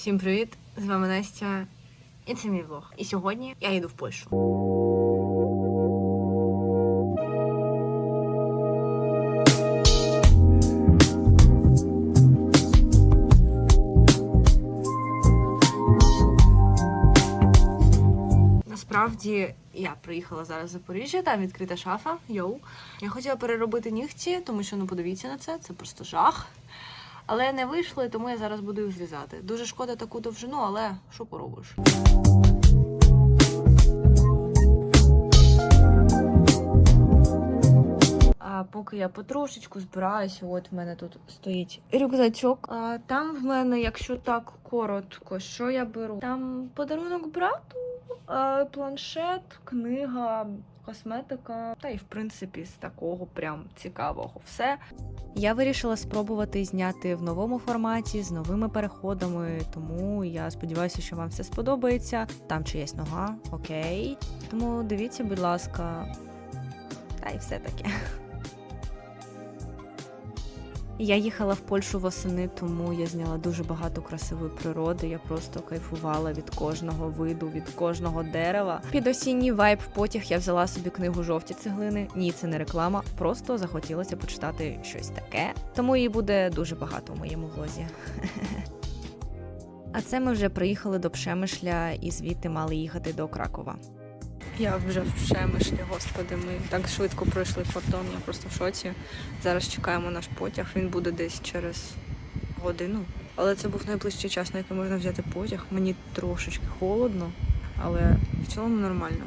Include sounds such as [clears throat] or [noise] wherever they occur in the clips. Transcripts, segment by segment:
Всім привіт! З вами Настя. І це мій влог. І сьогодні я їду в Польщу. Насправді я приїхала зараз в Запоріжжя, там відкрита шафа. Йоу. Я хотіла переробити нігті, тому що ну подивіться на це, це просто жах. Але не вийшло, тому я зараз буду їх зрізати. Дуже шкода таку довжину, але що поробиш? А поки я потрошечку збираюся, от в мене тут стоїть рюкзачок. А там в мене, якщо так коротко, що я беру? Там подарунок брату, планшет, книга, косметика. Та й в принципі з такого прям цікавого все. Я вирішила спробувати зняти в новому форматі з новими переходами, тому я сподіваюся, що вам все сподобається. Там чиясь нога, окей. Тому дивіться, будь ласка, та й все таке. Я їхала в Польщу восени, тому я зняла дуже багато красивої природи. Я просто кайфувала від кожного виду, від кожного дерева. Під осінній вайб в потяг я взяла собі книгу жовті цеглини. Ні, це не реклама, просто захотілося почитати щось таке. Тому її буде дуже багато у моєму влозі. [laughs] А це ми вже приїхали до Пшемишля і звідти мали їхати до Кракова. Я вже в Пшемишлі, господи, ми так швидко пройшли кордон, я просто в шоці. Зараз чекаємо наш потяг, він буде десь через годину. Але це був найближчий час, на який можна взяти потяг. Мені трошечки холодно, але в цілому нормально.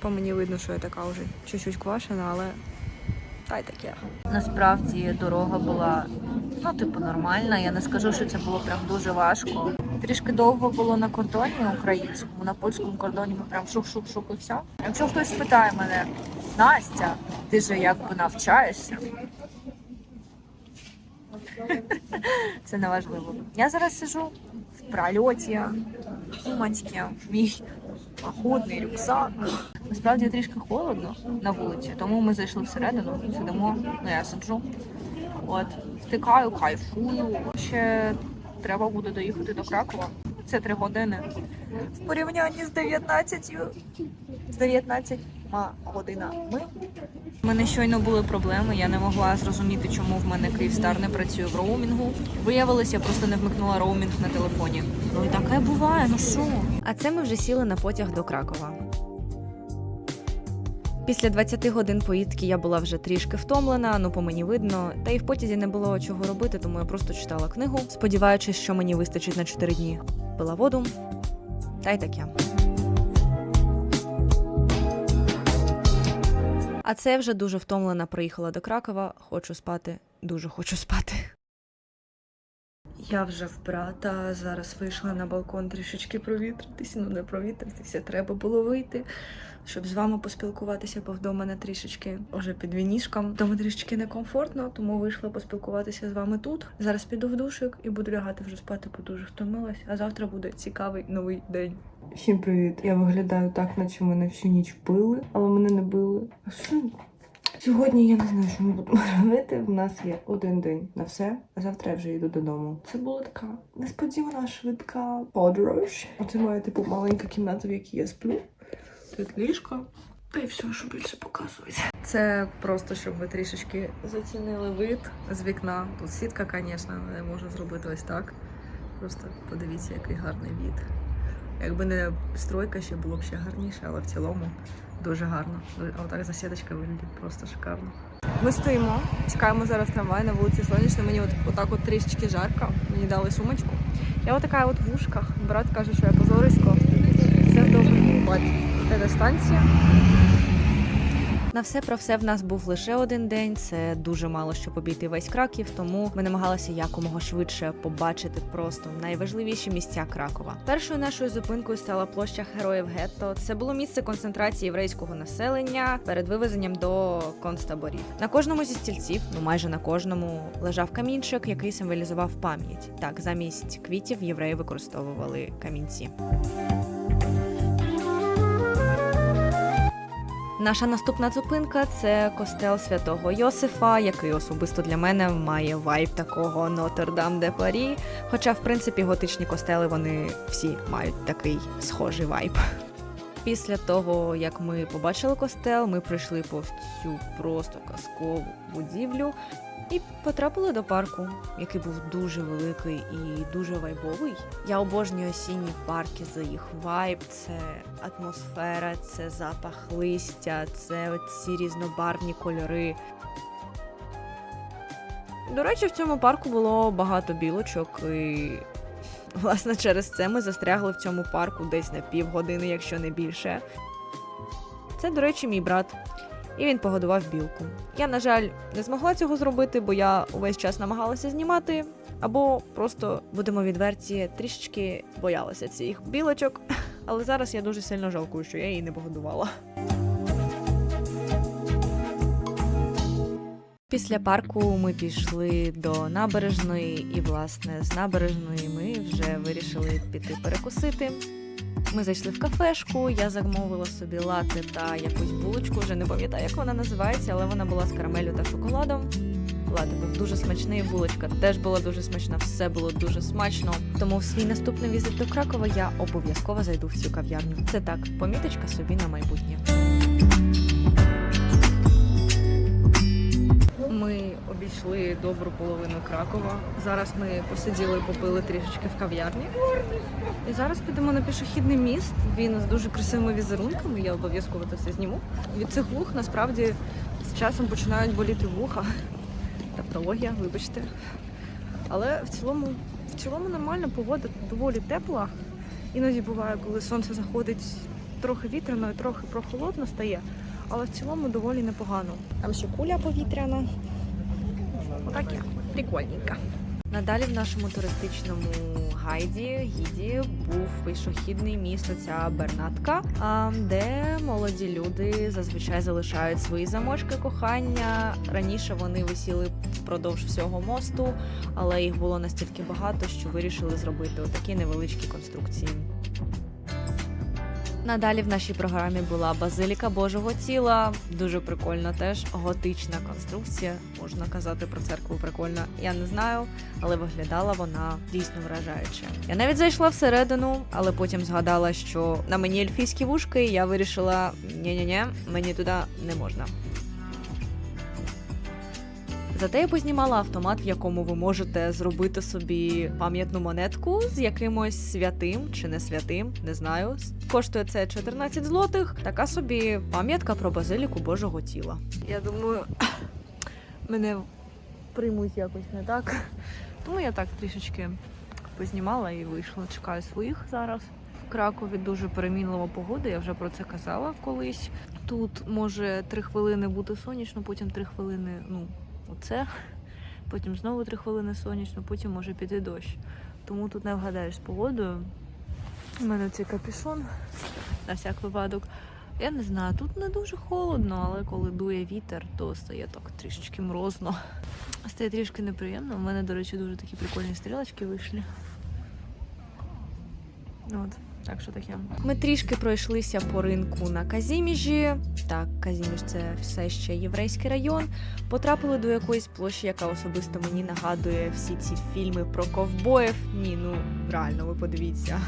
По мені видно, що я така вже чуть-чуть квашена, але та й таке. Насправді дорога була ну, типу, нормальна. Я не скажу, що це було прям дуже важко. Трішки довго було на кордоні українському, на польському кордоні ми прям шук-шук-шук і все. Якщо хтось спитає мене, Настя, ти же якби навчаєшся? [laughs] Це не важливо. Я зараз сижу в прольоті, сумочки, мій походний рюкзак. Насправді трішки холодно на вулиці, тому ми зайшли всередину, сидимо, ну я сиджу. От, втикаю, кайфую. Ще треба буде доїхати до Кракова. Це три години. В порівнянні з 19 з 19 годинами. У мене щойно були проблеми. Я не могла зрозуміти, чому в мене Київстар не працює в роумінгу. Виявилось, я просто не вмикнула роумінг на телефоні. Ну і таке буває, ну що? А це ми вже сіли на потяг до Кракова. Після 20 годин поїздки я була вже трішки втомлена, ну по мені видно, та й в потязі не було чого робити, тому я просто читала книгу, сподіваючись, що мені вистачить на 4 дні. Пила воду, та й таке. А це вже дуже втомлена приїхала до Кракова. Хочу спати, дуже хочу спати. Я вже в брата. Зараз вийшла на балкон трішечки провітритися. Ну не провітритися, треба було вийти, щоб з вами поспілкуватися, бо вдома не трішечки вже під вінішком. Вдома трішечки некомфортно, тому вийшла поспілкуватися з вами тут. Зараз піду в душик і буду лягати вже спати, бо дуже втомилась. А завтра буде цікавий новий день. Всім привіт! Я виглядаю так, наче мене всю ніч били, але мене не били. А що? Сьогодні я не знаю, що ми будемо [laughs] робити. У нас є один день на все, а завтра я вже йду додому. Це була така несподівана швидка подорож. Оце моя типу маленька кімната, в якій я сплю. Тут ліжко. Та й все, що більше показується. Це просто щоб ви трішечки зацінили вид з вікна. Тут сітка, звісно, не можу зробити ось так. Просто подивіться, який гарний від. Якби не стройка, ще було б ще гарніше, але в цілому дуже гарно. Отак засідочка виглядить просто шикарно. Ми стоїмо, чекаємо зараз трамвай на вулиці Сонячна. Мені от отак от трішечки жарко. Мені дали сумочку. Я отака от в ушках. Брат каже, що я позорисько. Все добре. От, це станція. На все про все в нас був лише один день. Це дуже мало щоб обійти весь краків, тому ми намагалися якомога швидше побачити просто найважливіші місця Кракова. Першою нашою зупинкою стала площа Героїв Гетто. Це було місце концентрації єврейського населення перед вивезенням до концтаборів. На кожному зі стільців, ну майже на кожному, лежав камінчик, який символізував пам'ять. Так, замість квітів євреї використовували камінці. Наша наступна зупинка це костел святого Йосифа, який особисто для мене має вайб такого Нотр-Дам де Парі. Хоча, в принципі, готичні костели вони всі мають такий схожий вайб. Після того, як ми побачили костел, ми пройшли повз цю просто казкову будівлю і потрапили до парку, який був дуже великий і дуже вайбовий. Я обожнюю осінні парки за їх вайб, це атмосфера, це запах листя, це ці різнобарвні кольори. До речі, в цьому парку було багато білочок, і власне через це ми застрягли в цьому парку десь на півгодини, якщо не більше. Це, до речі, мій брат. І він погодував білку. Я, на жаль, не змогла цього зробити, бо я увесь час намагалася знімати, або просто будемо відверті, трішечки боялася цих білочок. [laughs] Але зараз я дуже сильно жалкую, що я її не погодувала. Після парку ми пішли до набережної, і, власне, з набережної ми вже вирішили піти перекусити. Ми зайшли в кафешку, я замовила собі лати та якусь булочку, вже не пам'ятаю, як вона називається, але вона була з карамелю та шоколадом. Лати був дуже смачний, булочка теж була дуже смачна, все було дуже смачно. Тому в свій наступний візит до Кракова я обов'язково зайду в цю кав'ярню. Це так, поміточка собі на майбутнє. Обійшли добру половину Кракова. Зараз ми посиділи, попили трішечки в кав'ярні. І зараз підемо на пішохідний міст. Він з дуже красивими візерунками. Я обов'язково це все зніму. Від цих вух насправді з часом починають боліти вуха. Тавтологія, вибачте. Але в цілому, в цілому нормальна погода, доволі тепла. Іноді буває, коли сонце заходить трохи вітряно і трохи прохолодно стає, але в цілому доволі непогано. Там ще куля повітряна. Отаке, прикольненько. Надалі в нашому туристичному гайді гіді був пішохідний міст оця Бернатка, де молоді люди зазвичай залишають свої замочки кохання. Раніше вони висіли впродовж всього мосту, але їх було настільки багато, що вирішили зробити отакі невеличкі конструкції. Надалі в нашій програмі була базиліка Божого тіла. Дуже прикольна теж готична конструкція. Можна казати про церкву прикольна. Я не знаю, але виглядала вона дійсно вражаюче. Я навіть зайшла всередину, але потім згадала, що на мені ельфійські вушки, і я вирішила: ні-ні-ні, мені туди не можна. Зате я познімала автомат, в якому ви можете зробити собі пам'ятну монетку з якимось святим чи не святим, не знаю. Коштує це 14 злотих. Така собі пам'ятка про базиліку Божого тіла. Я думаю, [clears throat] мене приймуть якось не так. Тому я так трішечки познімала і вийшла. Чекаю своїх зараз. В Кракові дуже перемінлива погода, я вже про це казала колись. Тут може три хвилини бути сонячно, потім три хвилини, ну, оце, потім знову три хвилини сонячно, потім може піти дощ. Тому тут не вгадаєш з погодою. У мене цей капюшон на всяк випадок. Я не знаю, тут не дуже холодно, але коли дує вітер, то стає так трішечки морозно. Стає трішки неприємно. У мене, до речі, дуже такі прикольні стрілочки вийшли. От, так що таке. Ми трішки пройшлися по ринку на Казіміжі. Так, Казіміж це все ще єврейський район. Потрапили до якоїсь площі, яка особисто мені нагадує всі ці фільми про ковбоїв. Ні, ну реально, ви подивіться.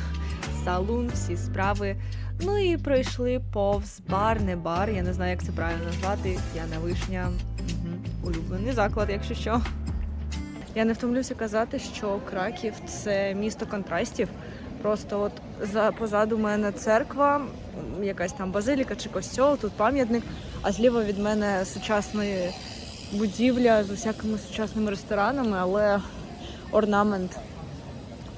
Салун, всі справи. Ну і пройшли повз бар, не бар. Я не знаю, як це правильно назвати. П'яна вишня. Угу. Улюблений заклад, якщо що. Я не втомлюся казати, що Краків це місто контрастів. Просто от за позаду мене церква, якась там базиліка чи костьол, тут пам'ятник, а зліва від мене сучасна будівля з усякими сучасними ресторанами, але орнамент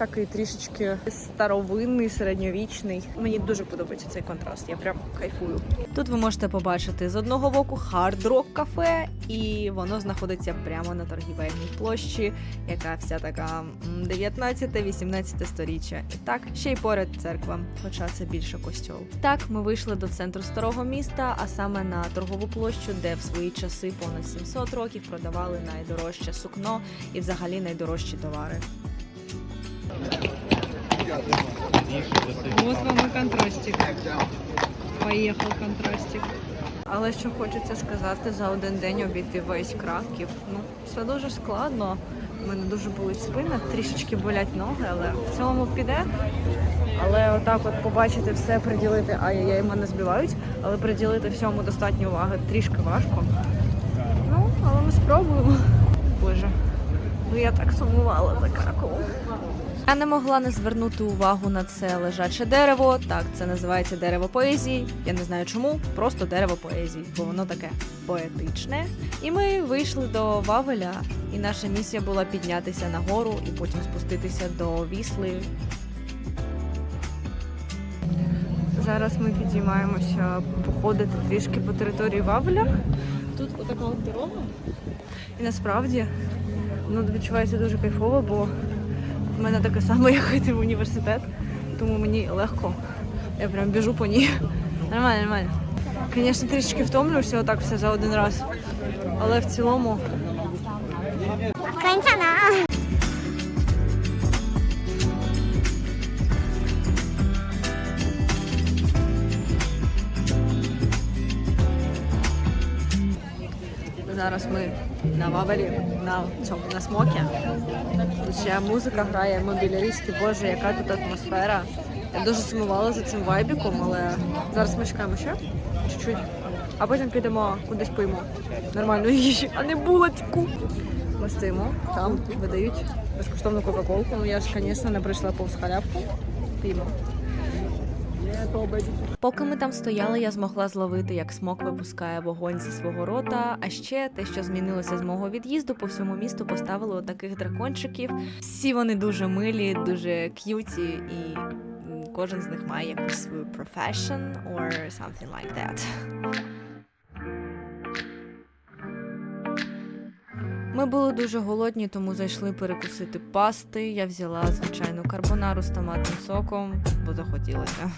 такий трішечки старовинний, середньовічний. Мені дуже подобається цей контраст. Я прям кайфую. Тут ви можете побачити з одного боку хард-рок кафе, і воно знаходиться прямо на торгівельній площі, яка вся така 19-18 сторіччя. І так, ще й поряд церква, хоча це більше костьол. Так, ми вийшли до центру старого міста, а саме на торгову площу, де в свої часи понад 700 років продавали найдорожче сукно і взагалі найдорожчі товари. Вот вам и контрастик. Поехал контрастик. Але що хочеться сказати, за один день обійти весь Краків. Ну, все дуже складно. У мене дуже болить спина, трішечки болять ноги, але в цілому піде. Але отак от побачити все, приділити, ай-яй, мене збивають, але приділити всьому достатньо уваги трішки важко. Ну, але ми спробуємо. Боже, ну я так сумувала за Краковом. Я не могла не звернути увагу на це лежаче дерево. Так, це називається дерево поезії. Я не знаю чому, просто дерево поезії, бо воно таке поетичне. І ми вийшли до Вавеля, і наша місія була піднятися на гору і потім спуститися до Вісли. Зараз ми підіймаємося походити трішки по території Вавеля. Тут отака от дорога. І насправді воно відчувається дуже кайфово, бо в мене таке саме, я ходив в університет, тому мені легко. Я прям біжу по ній. Нормально, нормально. Звісно, трішки втомлююся отак все за один раз. Але в цілому. Зараз ми на Вавелі, на цьому на смокі. Ще музика грає, біля боже, яка тут атмосфера. Я дуже сумувала за цим вайбіком, але зараз ми чекаємо ще чуть-чуть. А потім підемо кудись поїмо нормальної їжі, а не булочку. Ми стоїмо, там видають безкоштовну кока-колку. Ну я ж, звісно, не прийшла повз халявку. П'ємо. Поки ми там стояли, я змогла зловити, як смок випускає вогонь зі свого рота. А ще те, що змінилося з мого від'їзду, по всьому місту поставили отаких дракончиків. Всі вони дуже милі, дуже к'юті, і кожен з них має якусь свою profession or something like that. Ми були дуже голодні, тому зайшли перекусити пасти. Я взяла звичайну карбонару з томатним соком, бо захотілося.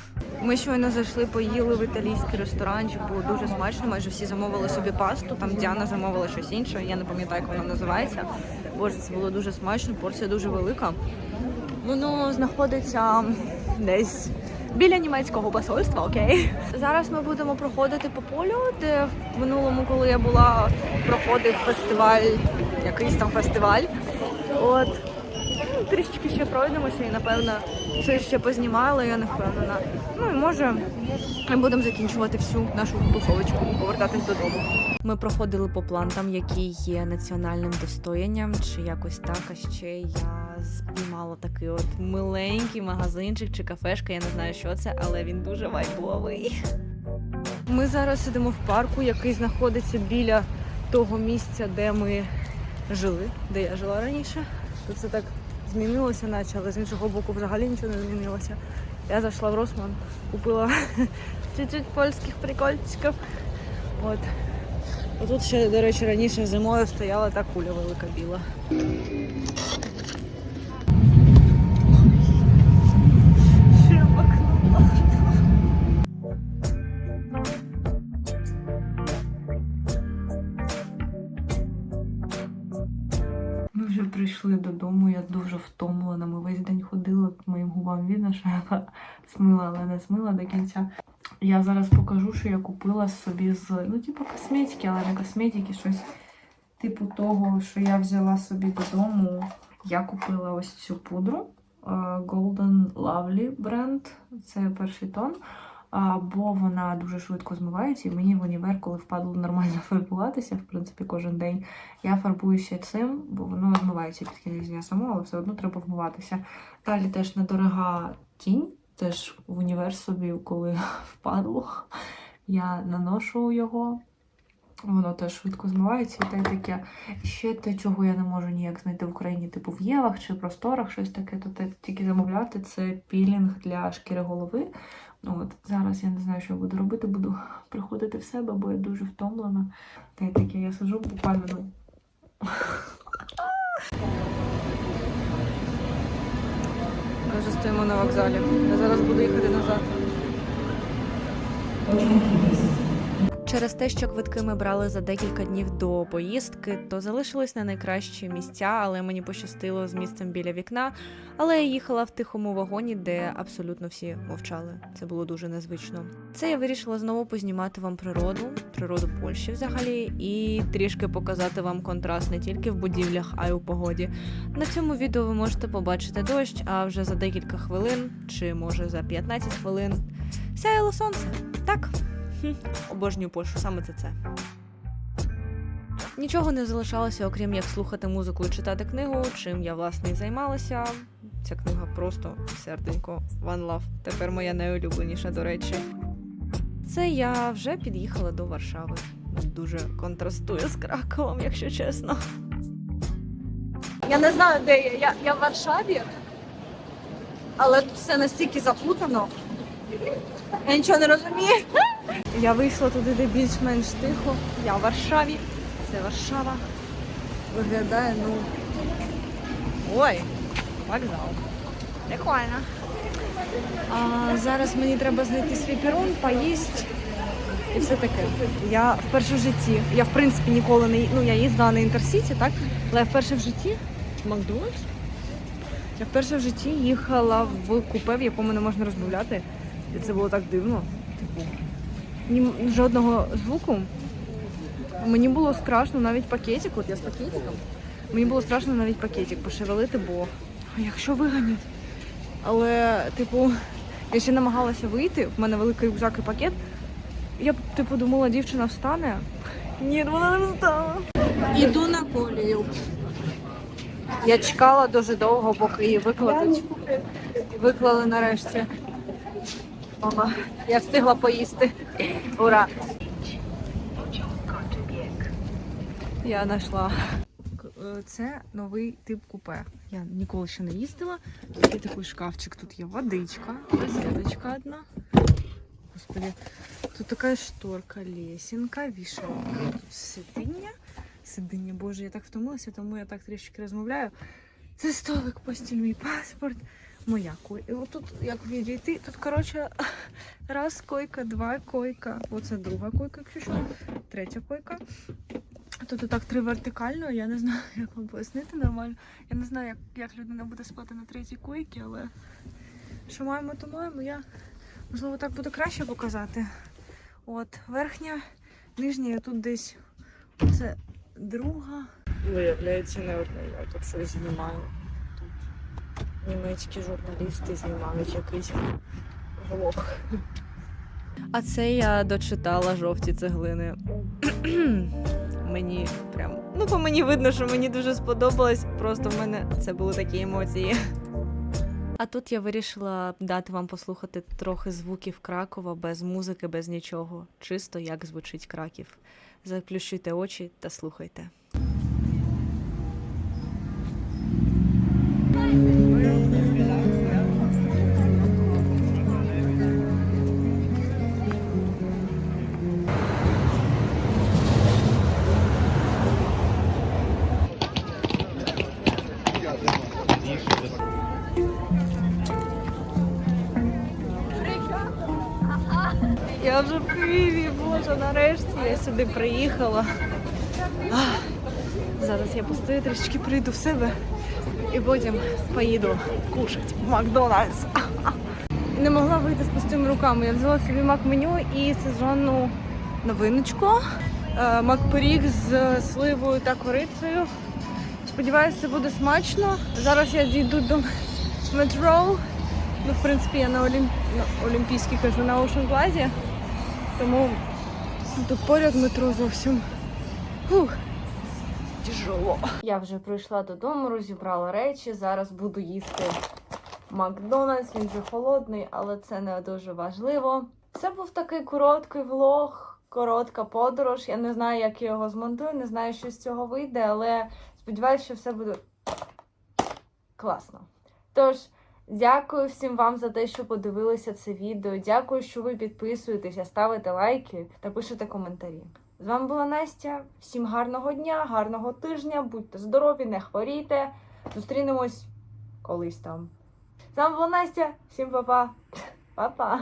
Ми щойно зайшли, поїли в італійський ресторанчик, було дуже смачно. Майже всі замовили собі пасту. Там Діана замовила щось інше. Я не пам'ятаю, як вона називається. Боже, це було дуже смачно, порція дуже велика. Воно знаходиться десь біля німецького посольства, окей. Зараз ми будемо проходити по полю, де в минулому, коли я була, проходив фестиваль, якийсь там фестиваль. От. Трішечки ще пройдемося і напевно щось ще познімали, я не впевнена. Ну і може ми будемо закінчувати всю нашу тусовочку, повертатись додому. Ми проходили по плантам, які є національним достоянням, чи якось так. А ще я спіймала такий от миленький магазинчик чи кафешка. Я не знаю, що це, але він дуже вайбовий. Ми зараз сидимо в парку, який знаходиться біля того місця, де ми жили, де я жила раніше. Тут це так змінилося, наче, але з іншого боку взагалі нічого не змінилося. Я зайшла в Росман, купила [laughs] чуть-чуть польських прикольчиків. От. Отут ще, до речі, раніше зимою стояла та куля велика біла. Вже прийшли додому, я дуже втомлена. Ми весь день ходили, моїм губам видно, що я смила, але не смила до кінця. Я зараз покажу, що я купила собі з, ну, типу, косметики, але не косметики, щось типу того, що я взяла собі додому. Я купила ось цю пудру е, Golden Lovely бренд. Це перший тон. А, бо вона дуже швидко змивається, і мені в універ, коли впадло нормально [laughs] фарбуватися, в принципі, кожен день я фарбуюся цим, бо воно змивається під кінець дня само, але все одно треба вмиватися. Далі теж недорога тінь, теж в універ собі, коли [laughs] впадло, я наношу його. Воно теж швидко змивається і те таке. Ще те, чого я не можу ніяк знайти в Україні, типу в Євах чи просторах, щось таке, то те тільки замовляти це пілінг для шкіри голови. Ну, От зараз я не знаю, що я буду робити, буду [laughs] приходити в себе, бо я дуже втомлена. Та й таке я сижу буквально. ну, Ми вже стоїмо на вокзалі. Я зараз буду їхати назад. Через те, що квитки ми брали за декілька днів до поїздки, то залишились на найкращі місця, але мені пощастило з місцем біля вікна. Але я їхала в тихому вагоні, де абсолютно всі мовчали. Це було дуже незвично. Це я вирішила знову познімати вам природу, природу Польщі взагалі, і трішки показати вам контраст не тільки в будівлях, а й у погоді. На цьому відео ви можете побачити дощ, а вже за декілька хвилин, чи може за 15 хвилин, сяяло сонце. Так. Хм, обожнюю Польщу, саме це це. Нічого не залишалося, окрім як слухати музику і читати книгу, чим я власне і займалася. Ця книга просто серденько One Love. Тепер моя найулюбленіша, до речі. Це я вже під'їхала до Варшави. Дуже контрастує з Краковом, якщо чесно. Я не знаю, де я. Я, я в Варшаві, але тут все настільки заплутано. Я нічого не розумію. Я вийшла туди, де більш-менш тихо. Я в Варшаві. Це Варшава. Виглядає, ну. Ой, вокзал. Прикольно. А зараз мені треба знайти свій перон, поїсть і все таке. Я вперше в житті. Я в принципі ніколи не ну я їздила на інтерсіті, так? Але я вперше в житті. Макдональдс? Я вперше в житті їхала в купе, в якому не можна розмовляти. І це було так дивно. Типу, ні, жодного звуку. Мені було страшно навіть пакетик, от я з пакетиком. Мені було страшно навіть пакетик пошевелити, бо якщо виганять. Але, типу, я ще намагалася вийти, в мене великий рюкзак і пакет. Я б типу думала, дівчина встане. Ні, вона не встала. Іду на колію. Я чекала дуже довго, поки її викладуть. Виклали нарешті. Мама, я встигла поїсти. Ура! Я знайшла. Це новий тип купе. Я ніколи ще не їздила. Такий такий шкафчик. Тут є водичка, розеточка одна. Господи, тут така шторка, лесінка, вішалка, сидіння. Сидіння, боже, я так втомилася, тому я так трішки розмовляю. Це столик, постіль, мій паспорт, моя койка. І отут, як відійти, тут, коротше, [laughs] раз койка, два койка. Оце друга койка, якщо що, третя койка. Тут так три вертикально, я не знаю, [laughs] як вам пояснити нормально. Я не знаю, як, як людина буде спати на третій койці, але що маємо, то маємо. Я, можливо, так буде краще показати. От, верхня, нижня, я тут десь. Це друга. Виявляється, не одна я тут щось знімаю. Німецькі журналісти знімають якийсь влог. А це я дочитала жовті цеглини. [clears throat] мені прям. Ну, по мені видно, що мені дуже сподобалось. Просто в мене це були такі емоції. А тут я вирішила дати вам послухати трохи звуків Кракова без музики, без нічого. Чисто як звучить Краків. Заплющуйте очі та слухайте. Боже, нарешті я сюди приїхала. Зараз я постою трішки прийду в себе і потім поїду кушати в Макдональдс. [laughs] Не могла вийти з пустими руками. Я взяла собі мак-меню і сезонну новиночку. Е, Мак-пиріг з сливою та корицею. Сподіваюся, це буде смачно. Зараз я дійду до метро. Ну, в принципі, я на, Олімп... на Олімпійській кажу на Ocean Plaza. Тому тут поряд метро зовсім. Фух. Тяжело. Я вже прийшла додому, розібрала речі. Зараз буду їсти Макдональдс. Він вже холодний, але це не дуже важливо. Це був такий короткий влог, коротка подорож. Я не знаю, як я його змонтую, не знаю, що з цього вийде, але сподіваюся, що все буде класно. Тож. Дякую всім вам за те, що подивилися це відео. Дякую, що ви підписуєтеся, ставите лайки та пишете коментарі. З вами була Настя. Всім гарного дня, гарного тижня, будьте здорові, не хворійте. Зустрінемось колись там. З вами була Настя. Всім па-па. Па-па.